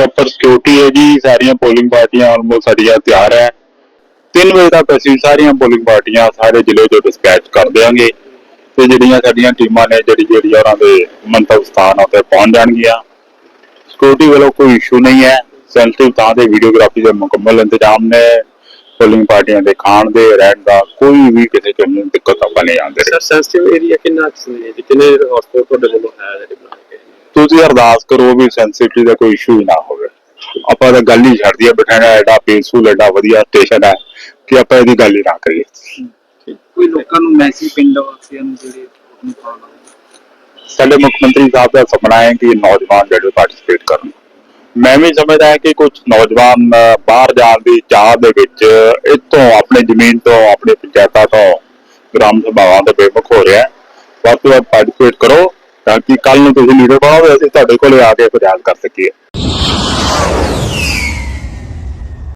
Proper security ਹੈ ਜੀ ਸਾਰੀਆਂ ਪੋਲਿੰਗ ਪਾਰਟੀਆਂ ਆਲਮੋਸਟ ਸਾਡੀਆਂ ਤਿਆਰ ਹੈ। 3 ਵਜੇ ਤੱਕ ਅਸੀਂ ਸਾਰੀਆਂ ਪੋਲਿੰਗ ਪਾਰਟੀਆਂ ਸਾਰੇ ਜ਼ਿਲ੍ਹੇ ਤੋਂ ਡਿਸਪੈਚ ਕਰ ਦਿਆਂਗੇ ਤੇ ਜਿਹੜੀਆਂ ਸਾਡੀਆਂ ਟੀਮਾਂ ਨੇ ਜਿਹੜੀ ਜਿਹੜੀ ਉਹਨਾਂ ਦੇ ਮੰਤਵ ਸਥਾਨ ਉੱਤੇ ਪਹੁੰਚ ਜਾਣਗੀਆਂ। ਸਿਕਿਉਰਿਟੀ ਵੱਲੋਂ ਕੋਈ ਇਸ਼ੂ ਨਹੀਂ ਹੈ। ਸੈਂਸਿਟਿਵ ਤੇ ਵੀਡੀਓਗ੍ਰਾਫੀ ਦੇ ਮੁਕੰਮਲ ਇੰਤਜ਼ਾਮ ਨੇ। ਪੋਲਿੰਗ ਪਾਰਟੀਆਂ ਦੇ ਖਾਣ ਦੇ ਰਹਿਣ ਦਾ ਕੋਈ ਵੀ ਕਿਸੇ ਚੀਜ਼ ਨੂੰ ਦਿੱਕਤ ਆਪਾਂ ਨਹੀਂ ਆਉਂਦੇ। ਸਰ ਸੈਂਸਿਟਿਵ ਏਰੀਆ ਕਿੰਨਾ ਕੁ ਹੈ ਜੀ? ਕਿੰਨੇ ਹਸਪਤਾਲ ਤੁਹਾਡੇ ਵੱਲੋਂ ਹੈ ਜਿਹੜੇ? ਤੁਸੀਂ ਅਰਦਾਸ ਕਰੋ ਵੀ ਸੈਂਸਿਟਿਵ ਦਾ ਕੋਈ ਇਸ਼ੂ ਹੀ ਨਾ ਆਪਾਂ ਤਾਂ ਗੱਲ ਹੀ ਛੱਡ ਦਈਏ ਬਠਿੰਡਾ ਐਡਾ ਪੀਸਫੁਲ ਐਡਾ ਵਧੀਆ ਸਟੇਸ਼ਨ ਹੈ ਕਿ ਆਪਾਂ ਇਹਦੀ ਗੱਲ ਹੀ ਨਾ ਕਰੀਏ। ਕੋਈ ਲੋਕਾਂ ਨੂੰ ਮੈਸੇਜ ਪਿੰਡ ਵਾਸੀਆਂ ਨੂੰ ਜਿਹੜੇ ਵੋਟ ਪਾਉਣਾ ਸਾਡੇ ਮੁੱਖ ਮੰਤਰੀ ਸਾਹਿਬ ਦਾ ਸੁਪਨਾ ਹੈ ਕਿ ਨੌਜਵਾਨ ਜਿਹੜੇ ਪਾਰਟਿਸਿਪੇਟ ਕਰਨ। ਮੈਂ ਵੀ ਸਮਝਦਾ ਹਾਂ ਕਿ ਕੁਝ ਨੌਜਵਾਨ ਬਾਹਰ ਜਾਣ ਦੀ ਚਾਹ ਦੇ ਵਿੱਚ ਇੱਥੋਂ ਆਪਣੀ ਜ਼ਮੀਨ ਤੋਂ ਆਪਣੀ ਪੰਚਾਇਤਾਂ ਤੋਂ ਗ੍ਰਾਮ ਸਭਾਵਾਂ ਤੋਂ ਬੇਮੁਖ ਹੋ ਰਿਹਾ ਵੱਧ ਤੋਂ ਵੱਧ ਪਾਰਟਿਸਿਪੇਟ ਕਰੋ ਤਾਂ ਕਿ ਕੱਲ ਨੂੰ ਤੁਸੀਂ ਲੀਡਰ ਬਣੋਗੇ ਅਸੀਂ ਤੁਹਾਡੇ ਕੋਲੇ ਆ ਕੇ ਫਰਿਆਦ ਕਰ ਸਕੀਏ।